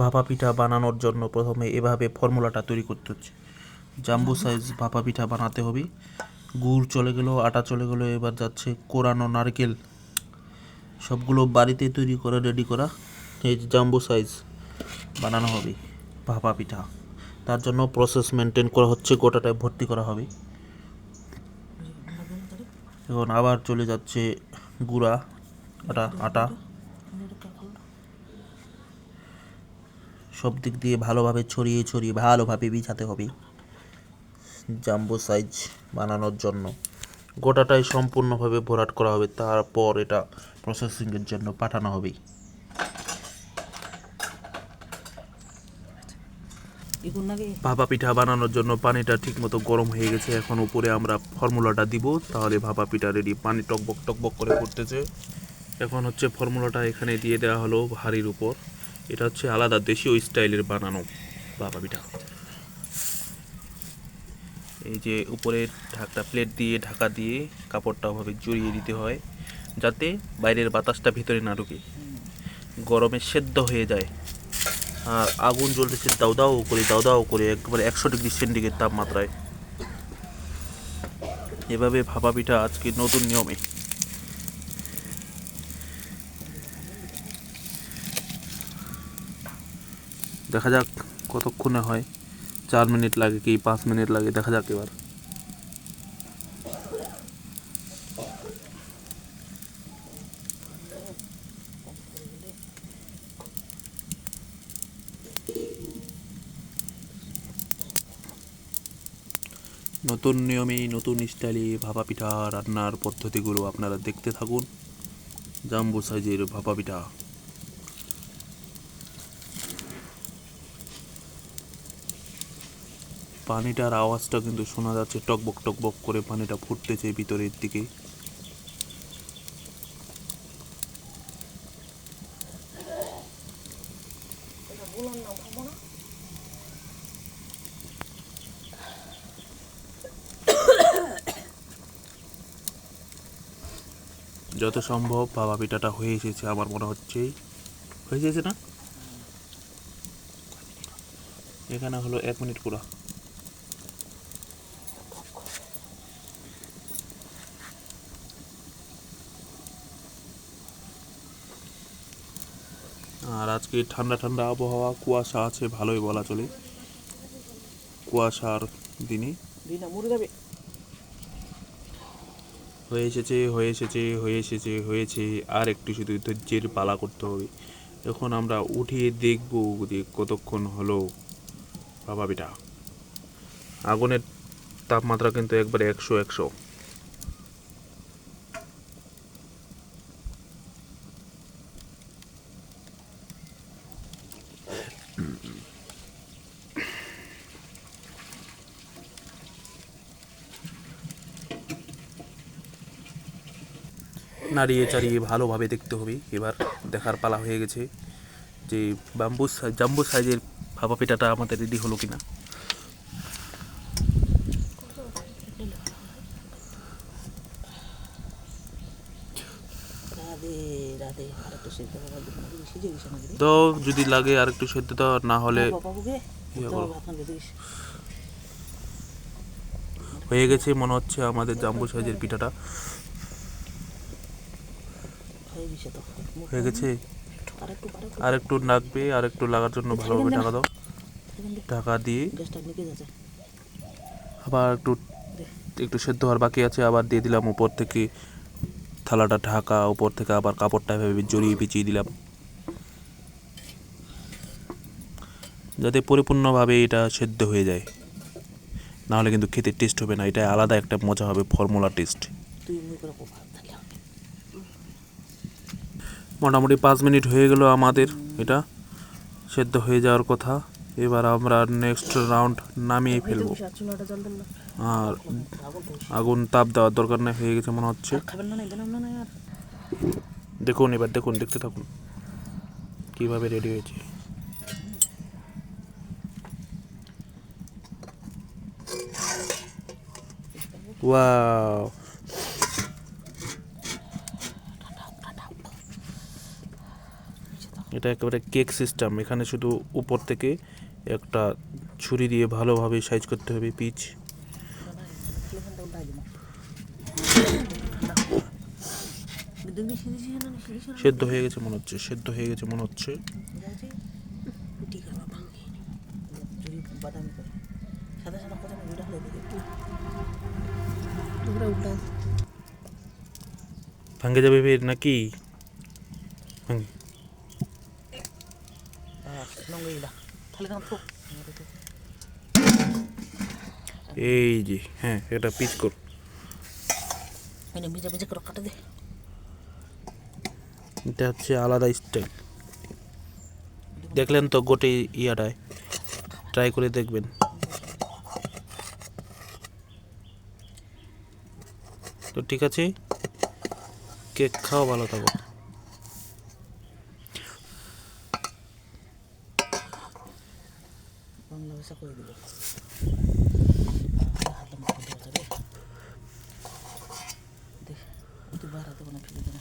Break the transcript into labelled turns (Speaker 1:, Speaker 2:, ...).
Speaker 1: ভাপা পিঠা বানানোর জন্য প্রথমে এভাবে ফর্মুলাটা তৈরি করতে হচ্ছে। জাম্বু সাইজ ভাপা পিঠা বানাতে হবে। গুড় চলে গেলো, আটা চলে গেলো, এবার যাচ্ছে কোরানো নারকেল। সবগুলো বাড়িতে তৈরি করে রেডি করা। এই জাম্বু সাইজ বানানো হবে ভাপা পিঠা তার জন্য প্রসেস মেনটেন করা হচ্ছে, গোটাটায় ভর্তি করা হবে। এখন আবার চলে যাচ্ছে গুঁড়া, আটা আটা। সব দিক দিয়ে ভালোভাবে ছড়িয়ে ছড়িয়ে ভালোভাবে বিছাতে হবে। জাম্বো সাইজ বানানোর জন্য। গোটাটাই সম্পূর্ণভাবে ভরাট করা হবে। তারপর এটা প্রসেসিংয়ের জন্য পাঠানো হবে। ভাপা পিঠা বানানোর জন্য পানিটা ঠিকমতো গরম হয়ে গেছে। এখন উপরে আমরা ফর্মুলাটা দিব। তাহলে ভাপা পিঠা রেডি পানি টকবক টকবক করে ফুটতেছে। এখন হচ্ছে ফর্মুলাটা এখানে দিয়ে দেওয়া হলো হাঁড়ির উপর। এটা হচ্ছে আলাদা দেশীয় স্টাইলের বানানো ভাপা পিঠা এই যে উপরের ঢাকটা প্লেট দিয়ে, ঢাকা দিয়ে কাপড়টা ওভাবে জড়িয়ে দিতে হয়, যাতে বাইরের বাতাসটা ভিতরে না ঢুকে। গরমে সেদ্ধ হয়ে যায়। আর আগুন জ্বলতেছে দাউ দাউ করে দাউ দাউ করে, একবারে একশো ডিগ্রি সেন্টিগ্রেড তাপমাত্রায়। এভাবে ভাপা পিঠা আজকে নতুন নিয়মে। দেখা যাক কতক্ষণে হয়। চার মিনিট লাগে কি পাঁচ মিনিট লাগে, দেখা যাক এবার। নতুন নিয়মে, নতুন স্টাইলে ভাপা পিঠা রান্নার পদ্ধতিগুলো আপনারা দেখতে থাকুন। জাম্বো সাইজের ভাপা পিঠা পানিটার আওয়াজটা কিন্তু শোনা যাচ্ছে, টকবক টকবক করে পানিটা ফুটতেছে ভিতরের দিকে। যত সম্ভব বাবা পিঠাটা হয়ে এসেছে, আমার মনে হচ্ছে। হয়ে এসেছে না? এখানে হলো এক মিনিট পুরো। আর আজকে ঠান্ডা ঠান্ডা আবহাওয়া কুয়াশা আছে ভালোই বলা চলে। কুয়াশার দিনে হয়ে এসেছে হয়ে এসেছে হয়ে এসেছে হয়েছে। আর একটু শুধু ধৈর্যের পালা করতে হবে। এখন আমরা উঠিয়ে দেখব যে কতক্ষণ হলো। বাবা বেটা। আগুনের তাপমাত্রা কিন্তু একবারে একশো একশো। নাড়িয়ে চাড়িয়ে ভালোভাবে দেখতে হবে। এবার দেখার পালা হয়ে গেছে যে বাম্বু জাম্বু সাইজের ভাপা পিঠাটা আমাদের রেডি হলো কিনা? তো যদি লাগে আর একটু সেদ্ধ দাও না হলে হয়ে গেছে মনে হচ্ছে আমাদের জাম্বু সাইজের পিঠাটা।
Speaker 2: হয়ে গেছে তো।
Speaker 1: হয়ে গেছে?
Speaker 2: আর একটু
Speaker 1: লাগবে আর একটু লাগার জন্য ভালোভাবে ঢাকা দাও। ঢাকা দিয়ে আবার একটু একটু সেদ্ধ হওয়ার বাকি আছে আবার দিয়ে দিলাম উপর থেকে থালাটা ঢাকা উপর থেকে আবার কাপড়টা এভাবে জড়িয়ে পেঁচিয়ে দিলাম। যাতে পরিপূর্ণভাবে এটা সেদ্ধ হয়ে যায়। নাহলে কিন্তু খেতে টেস্ট হবে না এটা আলাদা একটা মজা হবে ফর্মুলা টেস্ট
Speaker 2: তুই মুই করে ভাত তাহলে হবে
Speaker 1: মোটামুটি পাঁচ মিনিট হয়ে গেল আমাদের। এটা সেদ্ধ হয়ে যাওয়ার কথা। এবার আমরা নেক্সট রাউন্ড নামিয়ে ফেলব। আর
Speaker 2: আগুন
Speaker 1: তাপ দেওয়ার দরকার নেই, হয়ে গেছে মনে হচ্ছে। দেখুন, এবার দেখুন, দেখতে থাকুন। কীভাবে রেডি হয়েছে। ওয়াও এটা একেবারে কেক সিস্টেম। এখানে শুধু উপর থেকে একটা ছুরি দিয়ে ভালোভাবে সাইজ করতে হবে পিচ। সেদ্ধ হয়ে গেছে মনে হচ্ছে, সেদ্ধ হয়ে গেছে মনে হচ্ছে।
Speaker 2: যাচ্ছে ঠিক নাকি? বাবা যদি বাদামি করে সাদা সাদা কথা না ভিড় হলে দেখে তোমরা উল্টা
Speaker 1: ভাঙ্গে যাবে ফের নাকি ভাঙ্গে
Speaker 2: নঙ্গিলা তাহলে কেন তো
Speaker 1: এই যে হ্যাঁ এটা পিচ কর।
Speaker 2: এনে ভিজা ভিজা করে কাটে দে।
Speaker 1: এটা হচ্ছে আলাদা স্টাইল দেখলেন তো গোটে ইয়াটায়? ট্রাই করে দেখবেন। তো ঠিক আছে কেক খাওয়া ভালো থাকো।
Speaker 2: বাংলা ভাষা করে দিব। হাতে মাথা দেওয়া যাবে দেখ, তুই বাড়াতে কোনো ফেলে দে না।